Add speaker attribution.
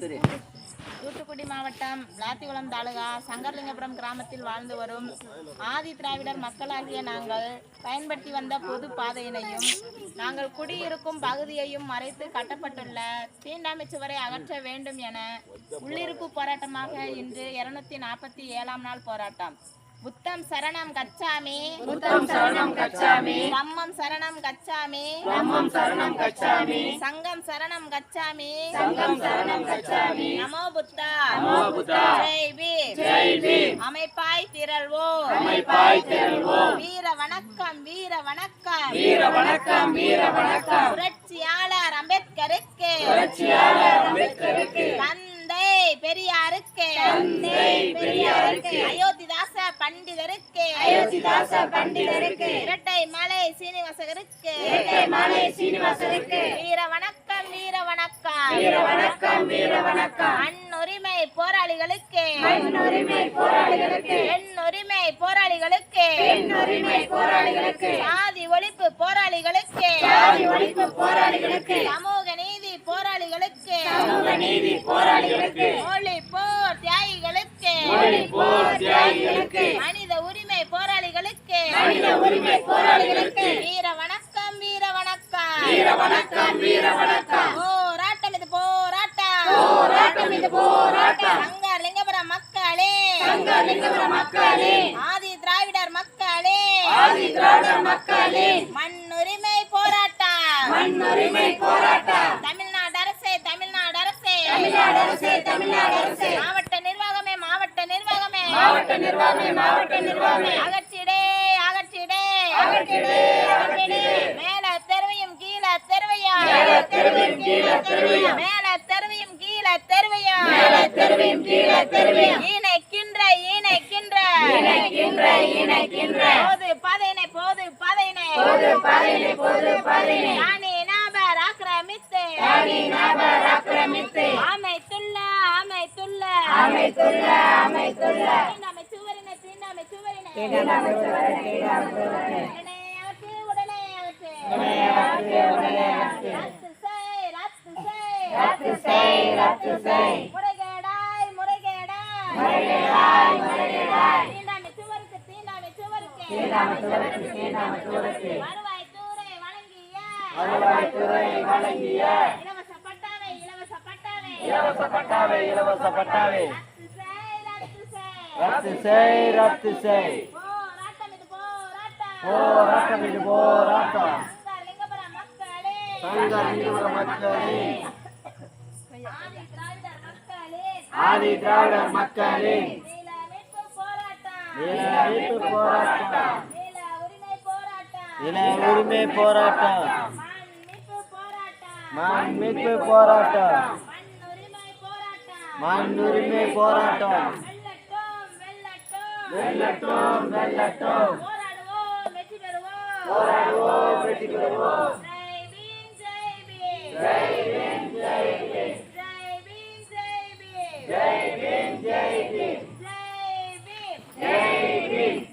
Speaker 1: தூத்துக்குடி மாவட்டம் விளாத்திகுளம் தாலுகா சங்கர்லிங்கபுரம் கிராமத்தில் வாழ்ந்து வரும் ஆதி திராவிடர் மக்களாகிய நாங்கள் பயன்படுத்தி வந்த பொது பாதையினையும் நாங்கள் குடியிருக்கும் பகுதியையும் மறைத்து கட்டப்பட்டுள்ள தீண்டாமை சுவரை அகற்ற வேண்டும் என உள்ளிருப்பு போராட்டமாக இன்று இருநூத்தி நாற்பத்தி ஏழாம் நாள் போராட்டம். புத்தம் சரணம் கச்சாமி.
Speaker 2: புத்தம் சரணம் கச்சாமி.
Speaker 1: தம்மம் சரணம் கச்சாமி.
Speaker 2: தம்மம் சரணம் கச்சாமி.
Speaker 1: சங்கம் சரணம் கச்சாமி.
Speaker 2: சங்கம் சரணம் கச்சாமி.
Speaker 1: நமோ புத்தா.
Speaker 2: நமோ புத்தா.
Speaker 1: ஜெய் பீம்
Speaker 2: ஜெய் பீம்
Speaker 1: அமைப்பாய் திரள்வோம்.
Speaker 2: அமைப்பாய் திரள்வோம்.
Speaker 1: வீர வணக்கம் வீர வணக்கம்.
Speaker 2: வீர வணக்கம் வீர வணக்கம்.
Speaker 1: புரட்சியாளர் அம்பேத்கருக்கு.
Speaker 2: புரட்சியாளர் அம்பேத்கருக்கு.
Speaker 1: தந்தை பெரியாருக்கு.
Speaker 2: தந்தை பெரியாருக்கு.
Speaker 1: அயோத்திதாச பண்டிதருக்கு.
Speaker 2: அயோத்திதாச பண்டிதருக்கு.
Speaker 1: இரட்டை மலை சீனிவாசகருக்கு.
Speaker 2: இரட்டை மாலை சீனிவாசருக்கு
Speaker 1: வீர வணக்கம் வீர வணக்கம்.
Speaker 2: வீர வணக்கம் வீர வணக்கம்.
Speaker 1: அன்னுரிமை போராளிகளுக்கு.
Speaker 2: பெண்ணுரிமை போராளிகளுக்கு.
Speaker 1: பெண்ணுரிமை போராளிகளுக்கு.
Speaker 2: பெண்ணுரிமை போராளிகளுக்கு.
Speaker 1: சாதி ஒழிப்பு போராளிகளுக்கு.
Speaker 2: சாதி ஒழிப்பு போராளிகளுக்கு.
Speaker 1: சமூக நீதி போராளிகளுக்கு.
Speaker 2: சமூக நீதி போராளிகளுக்கு.
Speaker 1: மொழி போர் தியாகிகளுக்கு.
Speaker 2: மொழி போர் தியாகிகளுக்கு
Speaker 1: மனித உரிமை போராளிகளுக்கு
Speaker 2: மனித உரிமை போராளிகளுக்கு.
Speaker 1: வீர வணக்கம் வீர வணக்கம்.
Speaker 2: வீர வணக்கம் வீர வணக்கம்.
Speaker 1: போராட்டம் இது போராட்டம்.
Speaker 2: போராட்டம் இது போராட்டம்.
Speaker 1: சங்கர் லிங்கபுரம் மக்களே.
Speaker 2: சங்க லிங்கபுரம் மக்களே.
Speaker 1: ஆதி திராவிடர் மக்களே.
Speaker 2: ஆதி திராவிடர் மக்களே.
Speaker 1: மண்ணுரிமை போராட்டம்.
Speaker 2: மண்ணுரிமை போராட்டம்.
Speaker 1: தமிழ்நாடு அரசே தமிழ்நாடு அரசே.
Speaker 2: தமிழ்நாடு அரசே தமிழ்நாடு அரசே.
Speaker 1: மாவட்ட நிர்வாகமே மாவட்ட நிர்வாகமே.
Speaker 2: மாவட்ட நிர்வாகமே மாவட்ட நிர்வாகமே.
Speaker 1: மேல தெருவையும் கீழ தெருவையும்
Speaker 2: மேல தெருவையும் கீழ தெருவையும்.
Speaker 1: மேல தெருவையும் கீழ தெருவையும்
Speaker 2: தெருவையும்.
Speaker 1: இணைக்கின்ற இணைக்கின்ற.
Speaker 2: இணைக்கின்ற இணைக்கின்ற.
Speaker 1: போது பதைனை போது பதைனை
Speaker 2: பொது பாதையினை பொது பாதையினை.
Speaker 1: ராணி நாபர் ஆக்கிரமித்து.
Speaker 2: நபர் ஆக்கிரமித்து.
Speaker 1: அமைத்துள்ள அமைத்துள்ள.
Speaker 2: அமைத்துள்ள அமைத்துள்ள.
Speaker 1: தீண்டாமை சுவரினை தீண்டாமை சுவரினை.
Speaker 2: தீண்டாமை சுவரை,
Speaker 1: ரத்து செய் ரத்து செய் முறைகேடாய் முறைகேடாய்
Speaker 2: முறைகேடாய், முறைகேடாய்.
Speaker 1: தீண்டாமை சுவருக்கு தீண்டாமை சுவருக்கு.
Speaker 2: தீண்டாமை சுவருக்கு, தீண்டாமை சுவருக்கு.
Speaker 1: வருவாய் தூரை வழங்கிய.
Speaker 2: வருவாய்த்துறை வழங்கிய.
Speaker 1: இலவச பட்டாவை இலவச பட்டாவை
Speaker 2: இலவச பட்டாவை இலவச பட்டாவை
Speaker 1: ரத்து செய் ரத்து செய்
Speaker 2: ரத்து செய் ரத்து செய்
Speaker 1: போராட்டம் இது போராட்டம்.
Speaker 2: போராட்டம் இது போராட்டம்.
Speaker 1: சங்கர் லிங்கபுரம் மக்களே.
Speaker 2: சங்க இந்துவ மக்களே.
Speaker 1: ஆதி திராவிடர் மக்களே. போராட்டம்.
Speaker 2: நீல
Speaker 1: உரிமை போராட்டம். மண் மீட்பு போராட்டம்.
Speaker 2: மண்
Speaker 1: உரிமை போராட்டம். வெல்லட்டும் வெல்லட்டும்.
Speaker 2: போராடுவோம் வெற்றி பெறுவோம்.